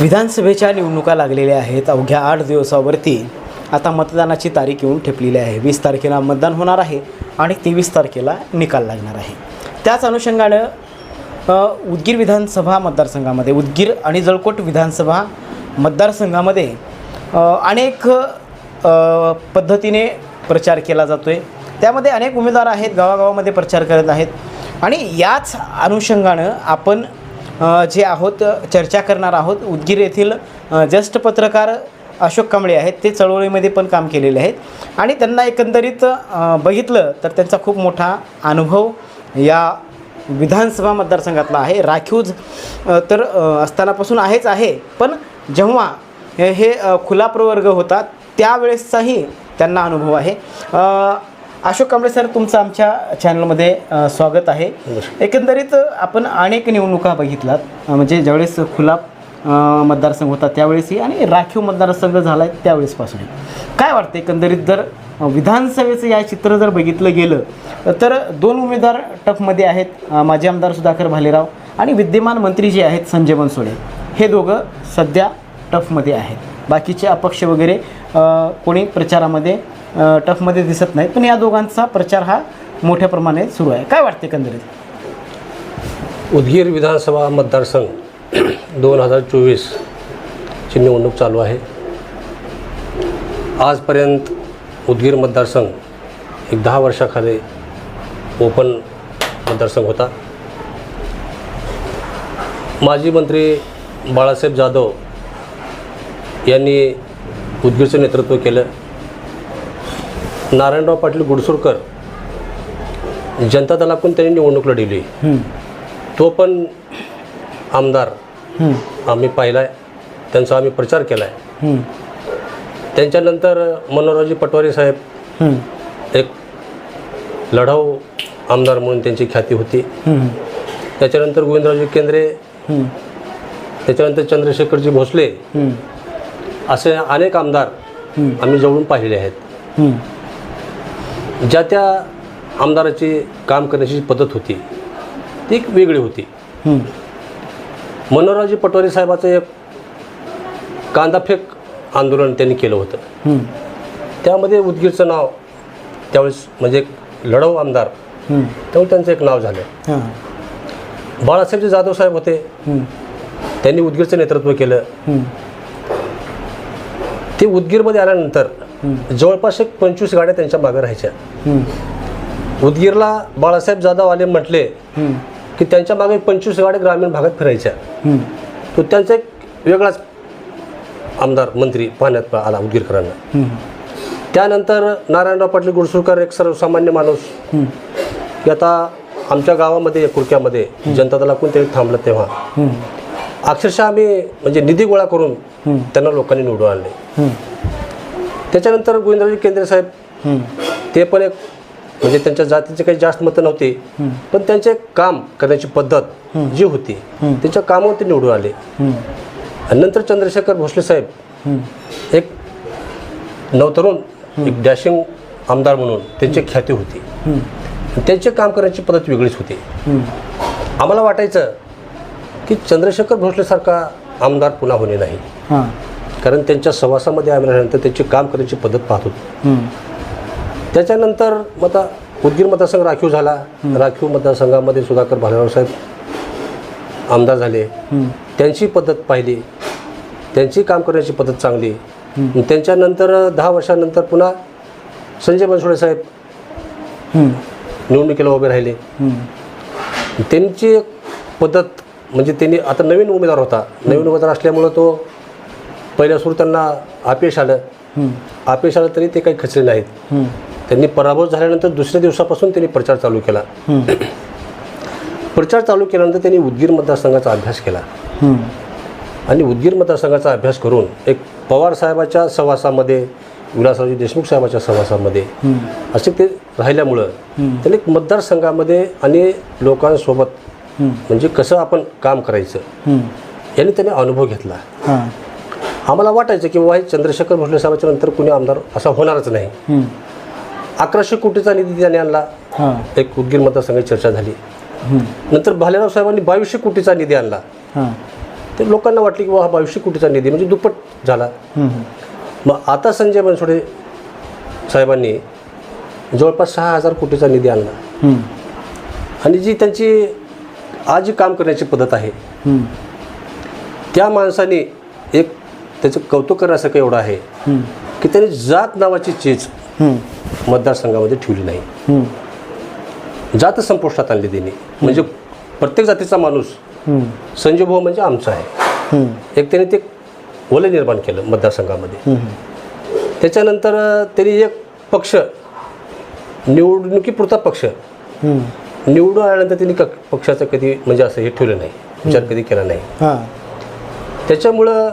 विधानसभेच्या निवडणुका लागलेल्या आहेत. अवघ्या आठ दिवसावरती आता मतदानाची तारीख येऊन ठेपलेली आहे. वीस तारखेला मतदान होणार आहे आणि तेवीस तारखेला निकाल लागणार आहे. त्याच अनुषंगानं उदगीर विधानसभा मतदारसंघामध्ये उदगीर आणि जळकोट विधानसभा मतदारसंघामध्ये अनेक पद्धतीने प्रचार केला जातो आहे त्यामध्ये अनेक उमेदवार आहेत गावागावामध्ये प्रचार करत आहेत. आणि याच अनुषंगानं आपण जे आहोत चर्चा करणार आहोत उदगीर येथील ज्येष्ठ पत्रकार अशोक कांबळे आहेत ते चळवळीमध्ये पण काम केलेले आहेत. आणि त्यांना एकंदरीत बघितलं तर त्यांचा खूप मोठा अनुभव या विधानसभा मतदारसंघातला आहे. राखीव तर असतानापासून आहेच आहे. पण जेव्हा हे खुला प्रवर्ग होता त्यावेळेसचाही त्यांना अनुभव आहे. अशोक कांबळे सर तुमचं आमच्या चॅनलमध्ये स्वागत आहे. एकंदरीत आपण अनेक निवडणुका बघितलात. म्हणजे ज्यावेळेस खुला मतदारसंघ होता त्यावेळेसही आणि राखीव मतदारसंघ झाला आहे त्यावेळेसपासून काय वाटतं एकंदरीत जर विधानसभेचं या चित्र जर बघितलं गेलं तर दोन उमेदवार टफमध्ये आहेत माजी आमदार सुधाकर भालेराव आणि विद्यमान मंत्री जे आहेत संजय बनसोडे. हे दोघं सध्या टफमध्ये आहेत. बाकीचे अपक्ष वगैरे कोणी प्रचारामध्ये टफमध्ये दिसत नाहीत पण या दोघांचा प्रचार हा मोठ्या प्रमाणात सुरू आहे. काय वाटते एकंदरीत? उदगीर विधानसभा मतदारसंघ दोन हजार चोवीसची निवडणूक चालू आहे. आजपर्यंत उदगीर मतदारसंघ एक दहा वर्षाखाली ओपन मतदारसंघ होता. माजी मंत्री बाळासाहेब जाधव यांनी उदगीरचं नेतृत्व केलं. नारायणराव पाटील गुडसुरकर जनता दलाकडून त्यांनी निवडणूक लढवली. तो पण आमदार. आम्ही पाहिला आहे त्यांचा आम्ही प्रचार केला आहे त्यांच्यानंतर मनोहररावजी पटवारी साहेब एक लढाऊ आमदार म्हणून त्यांची ख्याती होती. त्याच्यानंतर गोविंदरावजी केंद्रे. त्याच्यानंतर चंद्रशेखरजी भोसले. असे अनेक आमदार आम्ही जवळून पाहिलेले आहेत. ज्या त्या आमदाराची काम करण्याची पद्धत होती ती एक वेगळी होती. मनोहररावजी पटवारी साहेबाचं एक कांदाफेक आंदोलन त्यांनी केलं होतं. त्यामध्ये उदगीरचं नाव त्यावेळेस म्हणजे एक लढाऊ आमदार त्यामुळे त्यांचं एक नाव झालं. बाळासाहेबजी जाधव साहेब होते. त्यांनी उदगीरचं नेतृत्व केलं. ते उदगीरमध्ये आल्यानंतर जवळपास एक पंचवीस गाड्या त्यांच्या मागे राहायच्या. उदगीरला बाळासाहेब जाधव आले म्हटले की त्यांच्या मागे पंचवीस गाड्या ग्रामीण भागात फिरायच्या. तो त्यांचा एक वेगळाच आमदार मंत्री पाहण्यात आला उदगीरकरांना. त्यानंतर नारायणराव पाटील गुडसुरकर एक सर्वसामान्य माणूस. की आता आमच्या गावामध्ये कुरक्यामध्ये जनता दला ते थांबलं तेव्हा. अक्षरशः आम्ही म्हणजे निधी गोळा करून त्यांना लोकांनी निवडून आणले. त्याच्यानंतर गोविंदरावजी केंद्रे साहेब ते पण एक म्हणजे त्यांच्या जातीचे काही जास्त मतं नव्हती. पण त्यांचे काम करण्याची पद्धत जी होती त्यांच्या कामावर ते निवडून आले. आणि नंतर चंद्रशेखर भोसले साहेब एक नवतरुण एक डॅशिंग आमदार म्हणून त्यांची ख्याती होती. त्यांचे काम करण्याची पद्धत वेगळीच होती. आम्हाला वाटायचं की चंद्रशेखर भोसलेसारखा आमदार पुन्हा होणे नाही. कारण त्यांच्या सहवासामध्ये आम्ही राहिल्यानंतर त्यांची काम करण्याची पद्धत पाहत होतो. त्याच्यानंतर मग आता उदगीर मतदारसंघ राखीव झाला. राखीव मतदारसंघामध्ये सुधाकर भालेराव साहेब आमदार झाले. त्यांची पद्धत पाहिली. त्यांची काम करण्याची पद्धत चांगली. त्यांच्यानंतर दहा वर्षानंतर पुन्हा संजय बनसोडे साहेब निवडणुकीला उभे राहिले. त्यांची पद्धत म्हणजे त्यांनी आता नवीन उमेदवार होता. नवीन उमेदवार असल्यामुळं तो पहिल्या सुरू त्यांना अपयश आलं. अपयश आलं तरी ते काही खचले नाहीत. त्यांनी पराभव झाल्यानंतर दुसऱ्या दिवसापासून त्यांनी प्रचार चालू केला. प्रचार चालू केल्यानंतर त्यांनी उदगीर मतदारसंघाचा अभ्यास केला. आणि उदगीर मतदारसंघाचा अभ्यास करून एक पवार साहेबाच्या सहवासामध्ये विलासरावजी देशमुख साहेबाच्या सहवासामध्ये असे ते राहिल्यामुळं त्यांनी एक मतदारसंघामध्ये आणि लोकांसोबत म्हणजे कसं आपण काम करायचं यांनी त्यांनी अनुभव घेतला. आम्हाला वाटायचं की बाबा हे चंद्रशेखर भोसले साहेबाच्या नंतर कुणी आमदार असा होणारच नाही. अकराशे कोटीचा निधी त्याने आणला. एक उदगीर मतदारसंघाची चर्चा झाली. नंतर भालेराव साहेबांनी बावीसशे कोटीचा निधी आणला. ते लोकांना वाटलं की वा हा बावीसशे कोटीचा निधी म्हणजे दुप्पट झाला. मग आता संजय बनसोडे साहेबांनी जवळपास सहा हजार कोटीचा निधी आणला. आणि जी त्यांची आज जी काम करण्याची पद्धत आहे त्या माणसाने त्याचं कौतुक करण्यासारखं एवढं आहे की त्यांनी जात नावाची चीज मतदारसंघामध्ये ठेवली नाही. जात संपुष्टात आणली त्यांनी. म्हणजे प्रत्येक जातीचा माणूस संजय भाऊ म्हणजे आमचा आहे. एक त्याने ते ओले निर्माण केलं मतदारसंघामध्ये. त्याच्यानंतर त्यांनी एक पक्ष निवडणुकीपुरता पक्ष निवडून आल्यानंतर त्यांनी पक्षाचं कधी म्हणजे असं हे ठेवलं नाही. विचार कधी केला नाही. त्याच्यामुळं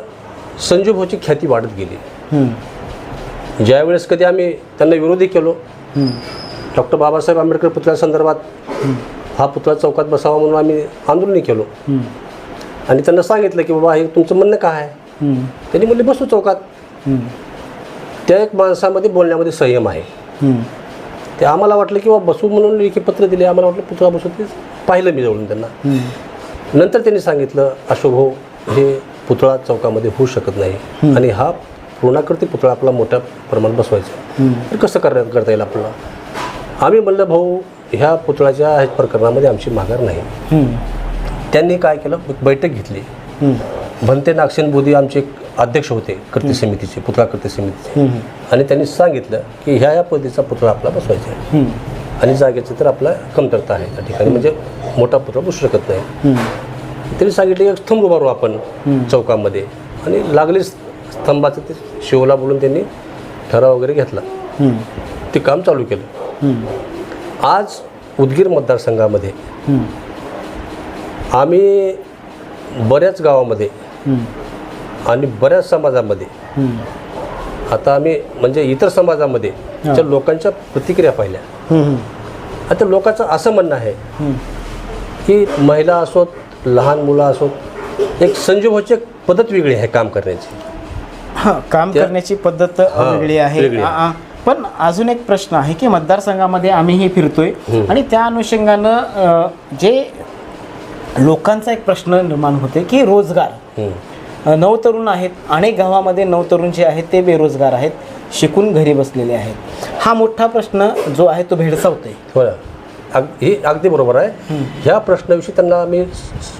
संजू भाऊची ख्याती वाढत गेली. ज्यावेळेस कधी आम्ही त्यांना विरोधी केलो डॉक्टर बाबासाहेब आंबेडकर पुतळ्यासंदर्भात हा पुतळा चौकात बसावा म्हणून आम्ही आंदोलनही केलो. आणि त्यांना सांगितलं की बाबा हे तुमचं म्हणणं काय आहे? त्यांनी म्हणले बसू चौकात. त्या एक माणसामध्ये बोलण्यामध्ये संयम आहे. ते आम्हाला वाटलं की बाबा बसू म्हणून लेखी पत्र दिले आम्हाला वाटलं पुतळा बसू ते पाहिलं मी जवळून त्यांना. नंतर त्यांनी सांगितलं अशोक भाऊ हे पुतळा चौकामध्ये होऊ शकत नाही. आणि हा पूर्णाकृती पुतळा आपला मोठ्या प्रमाणात बसवायचा. तर कसं करण्यात करता येईल आपल्याला? आम्ही म्हणलं भाऊ ह्या पुतळ्याच्या ह्या प्रकरणामध्ये आमची माघार नाही. त्यांनी काय केलं? बैठक घेतली. भंते नागसेन बोधी आमचे एक अध्यक्ष होते कृती समितीचे पुतळा कृती समितीचे. आणि त्यांनी सांगितलं की ह्या या पद्धतीचा पुतळा आपला बसवायचा आहे. आणि जागेची तर आपला कमतरता आहे त्या ठिकाणी. म्हणजे मोठा पुतळा बसू शकत नाही. त्यांनी सांगितलं एक स्तंभ उभारू आपण चौकामध्ये. आणि लागले स्तंभाचं ते शिवला बोलून त्यांनी ठराव वगैरे घेतला. ते काम चालू केलं. आज उदगीर मतदारसंघामध्ये आम्ही बऱ्याच गावामध्ये आणि बऱ्याच समाजामध्ये आता आम्ही म्हणजे इतर समाजामध्ये ज्या लोकांच्या प्रतिक्रिया पाहिल्या. आता लोकांचं असं म्हणणं आहे की महिला असोत लहान मुलं असोत एक संजीवची पद्धत वेगळी आहे काम करण्याची हां काम त्या- करण्याची पद्धत वेगळी आहे वेगळी आहे. आ- आ. पण अजून एक प्रश्न आहे की मतदारसंघामध्ये आम्हीही फिरतोय आणि त्या अनुषंगानं अ, जे लोकांचा एक प्रश्न निर्माण होते की रोजगार हम्म. अ, नवतरुण आहेत अनेक गावामध्ये नवतरुण जे आहेत ते बेरोजगार आहेत शिकून घरी बसलेले आहेत हा मोठा प्रश्न जो आहे तो भेडसावतोय हो ना अग हे अगदी बरोबर आहे. ह्या प्रश्नाविषयी त्यांना आम्ही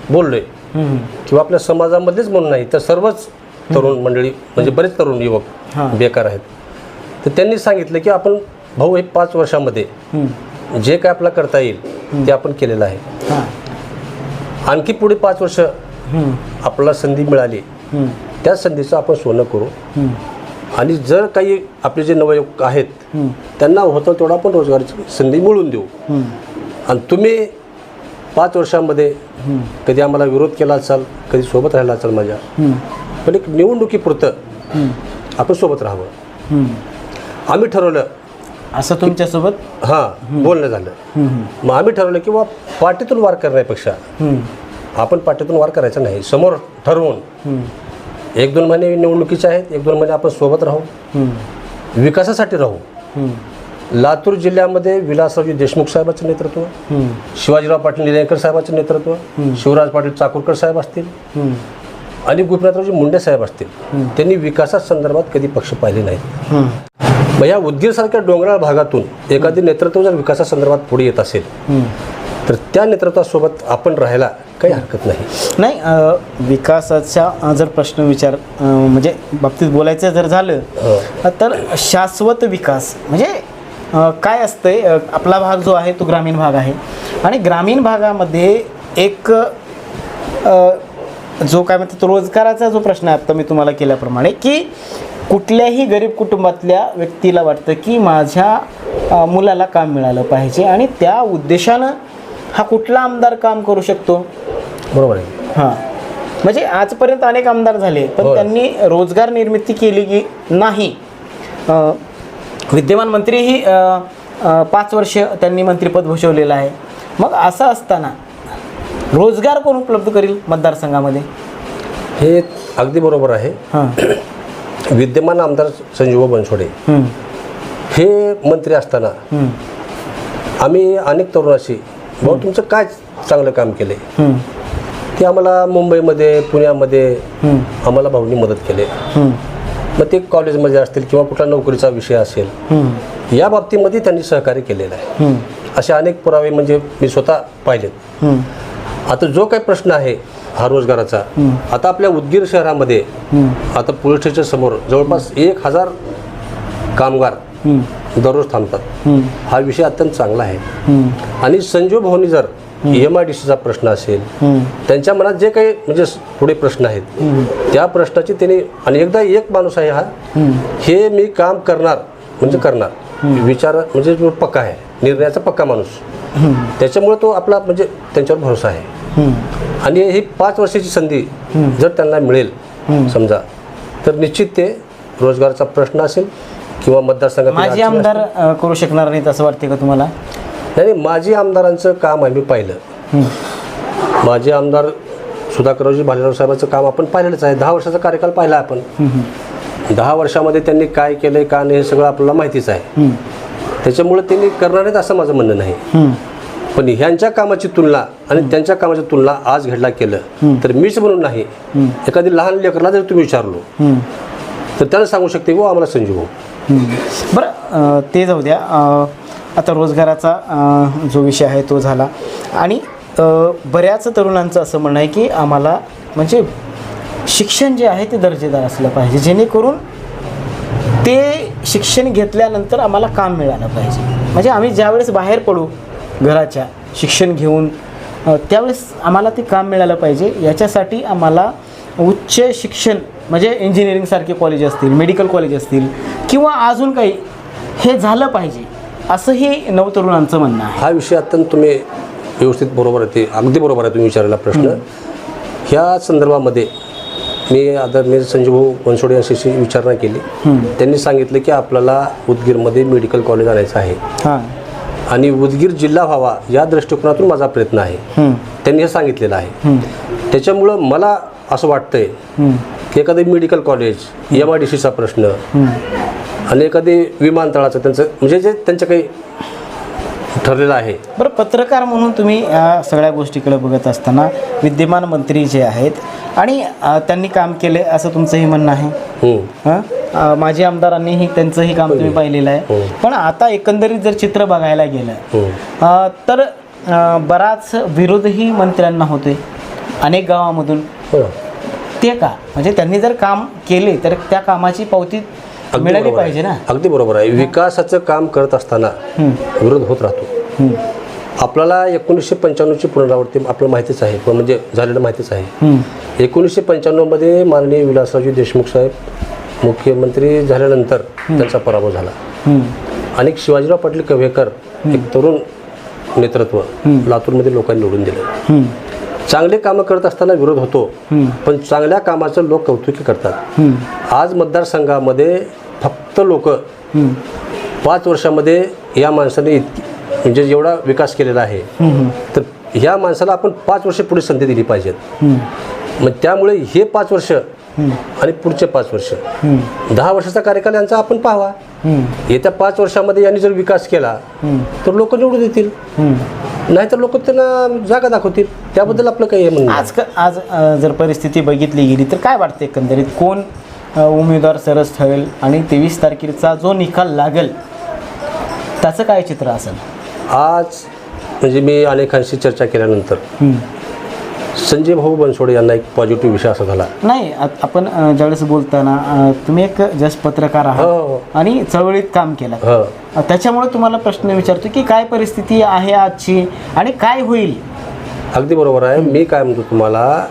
बोललोय. किंवा आपल्या समाजामध्येच म्हणून नाही तर सर्वच तरुण मंडळी म्हणजे बरेच तरुण युवक. बेकार आहेत. तर त्यांनी सांगितलं की आपण भाऊ हे पाच वर्षामध्ये जे काय आपल्याला करता येईल ते आपण केलेलं आहे. आणखी पुढे पाच वर्ष आपल्याला संधी मिळाली. त्या संधीचं आपण सोनं करू. आणि जर काही आपले जे नवयुवक आहेत त्यांना होतं तेवढा आपण रोजगाराची संधी मिळवून देऊ. आणि तुम्ही पाच वर्षामध्ये कधी आम्हाला विरोध केला असाल कधी सोबत राहिला असाल माझ्या पण एक निवडणुकीपुरतं आपण सोबत राहावं. आम्ही ठरवलं असं तुमच्यासोबत? हां बोलणं झालं. मग आम्ही ठरवलं की बा पार्टीतून वार करण्यापेक्षा आपण पार्टीतून वार करायचा नाही समोर ठरवून एक दोन महिने निवडणुकीचे आहेत एक दोन महिने आपण सोबत राहू. विकासासाठी राहू. लातूर जिल्ह्यामध्ये विलासरावजी देशमुख साहेबांचं नेतृत्व शिवाजीराव पाटील निलंगेकर साहेबांचं नेतृत्व शिवराज पाटील चाकूरकर साहेब असतील आणि गोपीनाथरावजी मुंडे साहेब असतील. त्यांनी विकासासंदर्भात कधी पक्ष पाहिले नाहीत. मग या उदगीरसारख्या डोंगराळ भागातून एखादी नेतृत्व जर विकासासंदर्भात पुढे येत असेल तर त्या नेतृत्वासोबत आपण राहायला काही हरकत नाही. नाही विकासाचा जर प्रश्न विचार म्हणजे बाबतीत बोलायचं जर झालं हो. तर शाश्वत विकास म्हणजे काय असतंय आपला भाग जो आहे तो ग्रामीण भाग आहे. आणि ग्रामीण भागामध्ये एक जो काय म्हणतात तो रोजगाराचा जो प्रश्न आहे आता मी तुम्हाला केल्याप्रमाणे की कुठल्याही गरीब कुटुंबातल्या व्यक्तीला वाटतं की माझ्या मुलाला काम मिळालं पाहिजे. आणि त्या उद्देशानं हा कुठला आमदार काम करू शकतो? बरोबर आहे. हां. म्हणजे आजपर्यंत अनेक आमदार झाले पण होय. त्यांनी रोजगार निर्मिती केली की नाही? अ, विद्यमान मंत्रीही अ, अ, पाच वर्ष त्यांनी मंत्रिपद भूषवलेलं आहे. मग असं असताना रोजगार कोण उपलब्ध करील मतदारसंघामध्ये? हे अगदी बरोबर आहे. हां. विद्यमान आमदार संजीव बनसोडे हं, हे मंत्री असताना आम्ही अनेक तरुणाशी भाऊ तुमचं काय चांगलं काम केलंय? की आम्हाला मुंबईमध्ये पुण्यामध्ये आम्हाला भाऊनी मदत केली. मग ते कॉलेजमध्ये असतील किंवा कुठला नोकरीचा विषय असेल या बाबतीमध्ये त्यांनी सहकार्य केलेलं आहे. असे अनेक पुरावे म्हणजे मी स्वतः पाहिलेत. आता जो काही प्रश्न आहे हा रोजगाराचा आता आपल्या उदगीर शहरामध्ये आता पोलीस स्टेशन समोर जवळपास एक हजार कामगार दररोज थांबतात. हा विषय अत्यंत चांगला आहे. आणि संजीव भाऊनी जर एम आय डी सीचा प्रश्न असेल त्यांच्या मनात जे काही म्हणजे पुढे प्रश्न आहेत त्या प्रश्नाची त्यांनी आणि एकदा एक माणूस आहे हा हे मी काम करणार म्हणजे करणार. विचार म्हणजे पक्का आहे निर्णयाचा पक्का माणूस. त्याच्यामुळे तो आपला म्हणजे त्यांच्यावर भरोसा आहे. आणि ही पाच वर्षाची संधी जर त्यांना मिळेल समजा तर निश्चित ते रोजगाराचा प्रश्न असेल किंवा मतदारसंघात माजी आमदार अ, करू शकणार नाहीत असं वाटते का तुम्हाला? नाही माजी आमदारांचं काम आम्ही पाहिलं. हम्म, माजी आमदार सुधाकररावजी भालेराव साहेबांचं काम आपण पाहिलेलंच आहे. दहा वर्षाचा कार्यकाल पाहिला आपण. दहा वर्षामध्ये त्यांनी काय केलंय का नाही हे सगळं आपल्याला माहितीच आहे. हम्म, त्याच्यामुळे त्यांनी करणार नाहीत असं माझं म्हणणं नाही. हम्म, पण ह्यांच्या कामाची तुलना आणि त्यांच्या कामाची तुलना आज घडला केलं तर मीच म्हणून नाही. एखादी लहान लेकरला जर तुम्ही विचारलो हम्म. तर त्याला सांगू शकते हो आम्हाला संजीव भाऊ. बरं ते जाऊ द्या. आता रोजगाराचा जो विषय आहे तो झाला. आणि बऱ्याच तरुणांचं असं म्हणणं आहे की आम्हाला म्हणजे शिक्षण जे आहे ते दर्जेदार असलं पाहिजे. जेणेकरून ते शिक्षण घेतल्यानंतर आम्हाला काम मिळालं पाहिजे. म्हणजे आम्ही ज्यावेळेस बाहेर पडू घराच्या शिक्षण घेऊन त्यावेळेस आम्हाला ते काम मिळालं पाहिजे. याच्यासाठी आम्हाला उच्च शिक्षण म्हणजे इंजिनिअरिंगसारखे कॉलेज असतील मेडिकल कॉलेज असतील किंवा अजून काही हे झालं पाहिजे असंही नवतरुणांचं म्हणणं आहे. हा विषय अत्यंत तुम्ही व्यवस्थित बरोबर आहे ते अगदी बरोबर आहे तुम्ही विचारलेला प्रश्न. ह्या संदर्भामध्ये मी आदरणीय संजीव भाऊ बनसोडे यांच्याशी विचारणा केली. त्यांनी सांगितलं की आपल्याला उदगीरमध्ये मेडिकल कॉलेज आणायचं आहे. आणि उदगीर जिल्हा व्हावा या दृष्टिकोनातून माझा प्रयत्न आहे. त्यांनी हे सांगितलेलं आहे. त्याच्यामुळं मला असं वाटतंय की एखादं medical college M I D सीचा प्रश्न आणि एखादी विमानतळाचं त्यांचं म्हणजे जे त्यांचं काही ठरलेलं आहे बरं पत्रकार म्हणून तुम्ही या सगळ्या गोष्टीकडे बघत असताना विद्यमान मंत्री जे आहेत आणि अ, त्यांनी काम केले असं तुमचंही म्हणणं आहे हम्म. हं? अ, माजी आमदारांनीही त्यांचंही काम तुम्ही पाहिलेलं आहे हो. पण आता एकंदरीत जर चित्र बघायला गेलं. अ, तर अ, बराच विरोधही मंत्र्यांना होते अनेक गावामधून हो. ते का? म्हणजे त्यांनी जर काम केले तर त्या कामाची पावती मिळाली पाहिजे. ना? अगदी बरोबर आहे. विकासाचं काम करत असताना विरोध होत राहतो. आपल्याला एकोणीसशे पंच्याण्णवची पुनरावृत्ती आपल्याला माहितीच आहे म्हणजे झालेलं माहितीच आहे. एकोणीसशे पंच्याण्णवमध्ये माननीय विलासरावजी देशमुख साहेब मुख्यमंत्री झाल्यानंतर त्यांचा पराभव झाला. आणि शिवाजीराव पाटील कव्हेकर एक तरुण नेतृत्व लातूरमध्ये लोकांनी निवडून दिलं. चांगले कामं करत असताना विरोध होतो पण चांगल्या कामाचं लोक कौतुकी करतात. आज मतदारसंघामध्ये फक्त लोक पाच वर्षामध्ये या माणसाने इतकी म्हणजे एवढा विकास केलेला आहे. तर ह्या माणसाला आपण पाच वर्ष पुढे संधी दिली पाहिजेत. मग त्यामुळे हे पाच वर्ष आणि पुढचे पाच वर्ष. दहा वर्षाचा कार्यकाल यांचा आपण पाहावा. येत्या पाच वर्षामध्ये यांनी जर विकास केला तर लोक निवडून देतील. नाहीतर लोक त्यांना जागा दाखवतील त्याबद्दल आपलं काही हे म्हणणं. आज क- आज अ, जर परिस्थिती बघितली गेली तर काय वाटते एकंदरीत कोण अ, उमेदवार सरस ठरेल आणि तेवीस तारखेचा जो निकाल लागेल त्याचं काय चित्र असेल आज म्हणजे मी अनेकांशी चर्चा केल्यानंतर. संजय भाऊ बनसोडे यांना एक पॉझिटिव्ह विषय असा झाला. नाही आ- आपण अ, ज्यावेळेस बोलताना अ, तुम्ही एक जस्ट पत्रकार हो, आहात हो. आणि चळवळीत काम केलं. हं. अ, त्याच्यामुळे तुम्हाला प्रश्न विचारतो की काय परिस्थिती आहे आजची आणि काय होईल? अगदी बरोबर आहे. मी काय म्हणतो तुम्हाला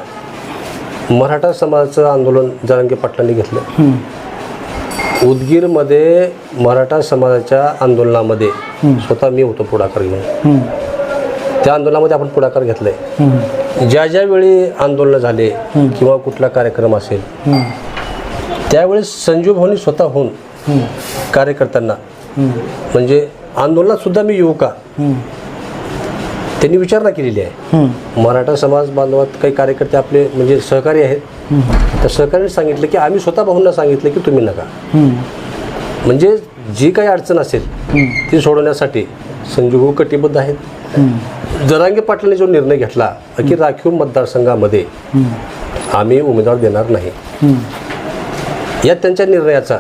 मराठा समाजाचं आंदोलन जरांगे पाटलांनी घेतलं. उदगीरमध्ये मराठा समाजाच्या आंदोलनामध्ये स्वतः मी होतो पुढाकार घेऊन. हम्म. त्या आंदोलनामध्ये आपण पुढाकार घेतलाय. हम्म. ज्या ज्या वेळी आंदोलनं झाले किंवा कुठला कार्यक्रम असेल. त्यावेळेस संजीव भाऊनी स्वतःहून. कार्यकर्त्यांना. म्हणजे आंदोलनात सुद्धा मी येऊ का. त्यांनी विचारणा केलेली आहे. मराठा समाज बांधवात काही कार्यकर्ते आपले म्हणजे सहकारी आहेत. त्या सहकार्याने सांगितलं की आम्ही स्वतः भाऊंना सांगितलं की तुम्ही नका. म्हणजे जी काही अडचण असेल. ती सोडवण्यासाठी संजीव भाऊ कटिबद्ध आहेत जरांगे पाटलांनी जो निर्णय घेतला की राखीव मतदारसंघामध्ये आम्ही उमेदवार देणार नाही. या त्यांच्या निर्णयाचा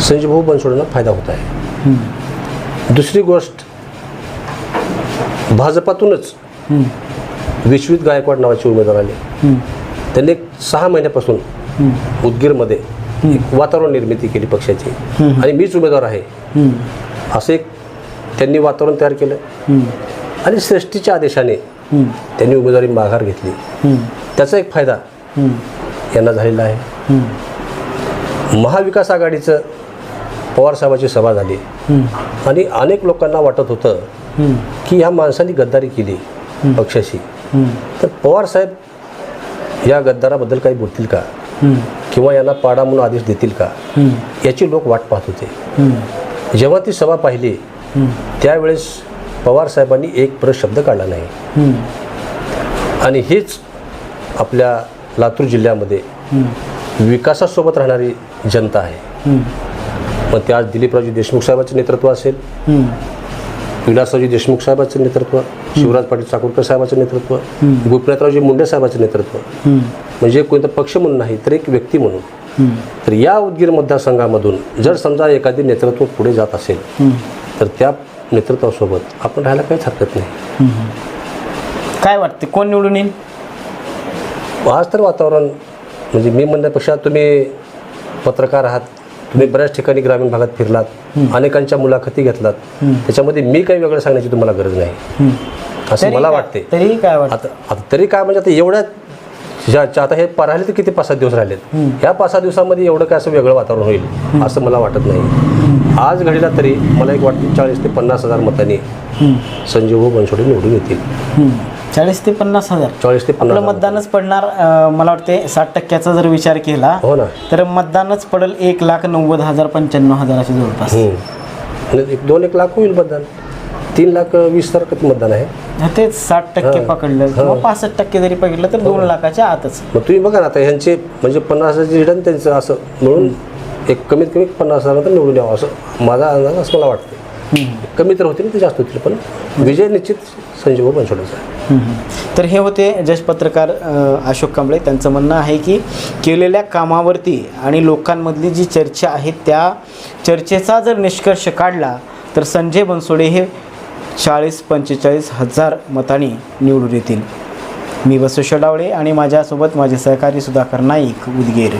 संजय भाऊ बनसोडेंना फायदा होत आहे. दुसरी गोष्ट भाजपातूनच विश्वित गायकवाड नावाचे उमेदवार आले. त्यांनी सहा महिन्यापासून उदगीरमध्ये एक वातावरण निर्मिती केली पक्षाची. आणि मीच उमेदवार आहे. असं एक त्यांनी वातावरण तयार केलं. आणि श्रेष्ठीच्या आदेशाने त्यांनी उमेदवारी माघार घेतली. त्याचा एक फायदा यांना झालेला आहे. महाविकास आघाडीचं पवारसाहेबाची सभा झाली. आणि अनेक लोकांना वाटत होतं की ह्या माणसांनी गद्दारी केली पक्षाशी. तर पवारसाहेब या गद्दाराबद्दल काही बोलतील का? किंवा यांना पाडा म्हणून आदेश देतील का? याची लोक वाट पाहत होते. जेव्हा ती सभा पाहिली त्यावेळेस पवारसाहेबांनी एक परत शब्द काढला नाही. आणि हेच आपल्या लातूर जिल्ह्यामध्ये विकासासोबत राहणारी जनता आहे. मग ते आज दिलीपरावजी देशमुख साहेबांचं नेतृत्व असेल. विलासरावजी देशमुख साहेबांचं नेतृत्व शिवराज पाटील चाकूरकर साहेबांचं नेतृत्व गोपीनाथरावजी मुंडे साहेबांचं नेतृत्व. म्हणजे कोणता पक्ष म्हणून नाही तर एक व्यक्ती म्हणून. तर या उदगीर मतदारसंघामधून जर समजा एखादी नेतृत्व पुढे जात असेल तर त्या नेतृत्वासोबत आपण राहायला काहीच हरकत नाही. काय वाटते? कोण निवडून येईल? आज तर वातावरण म्हणजे मी म्हणण्यापेक्षा तुम्ही पत्रकार आहात तुम्ही बऱ्याच ठिकाणी ग्रामीण भागात फिरलात अनेकांच्या मुलाखती घेतलात. त्याच्यामध्ये मी काही वेगळं सांगण्याची तुम्हाला गरज नाही. असं मला वाटते तरी काय आता तरी काय म्हणजे आता एवढ्या ज्या ज्या- आता हे पा- राहिले तर किती पाच सात दिवस राहिलेत. ह्या पाच सहा दिवसामध्ये एवढं काय असं वेगळं वातावरण होईल असं मला वाटत नाही. आज घडीला तरी मला एक वाटतं चाळीस ते पन्नास हजार मतांनी संजीव भाऊ बनसोडे निवडून येतील. चाळीस ते पन्नास हजार. चाळीस ते पन्नास आपलं. मतदानच पडणार मला वाटते साठ टक्क्याचा जर विचार केला हो ना. तर मतदानच पडेल एक लाख नव्वद हजार पंच्याण्णव हजाराच्या जवळपास. एक दोन एक लाख होईल मतदान. तीन लाख वीस हजार किती मतदान आहे. तेच साठ टक्के हां. पकडलं. किंवा पासष्ट टक्के जरी पकडलं तर दोन लाखाच्या आतच. मग तुम्ही बघा ना आता ह्यांचे म्हणजे पन्नास हजारचे रिटर्न त्यांचं असं म्हणून एक कमीत कमी पन्नास हजार निवडून यावं असं माझा अंदाज असं मला वाटतं कमी तर होतील ते जास्त होतील पण विजय निश्चित संजय भाऊ बनसोडेचा आहे. तर हे होते ज्येष्ठ पत्रकार अ, अशोक कांबळे. त्यांचं म्हणणं आहे की केलेल्या कामावरती आणि लोकांमधली जी चर्चा आहे त्या चर्चेचा जर निष्कर्ष काढला तर संजय बनसोडे हे चाळीस पंचेचाळीस हजार मतांनी निवडून येतील. मी वसुष डावळे आणि माझ्यासोबत माझे सहकारी सुधाकर नाईक उदगीर.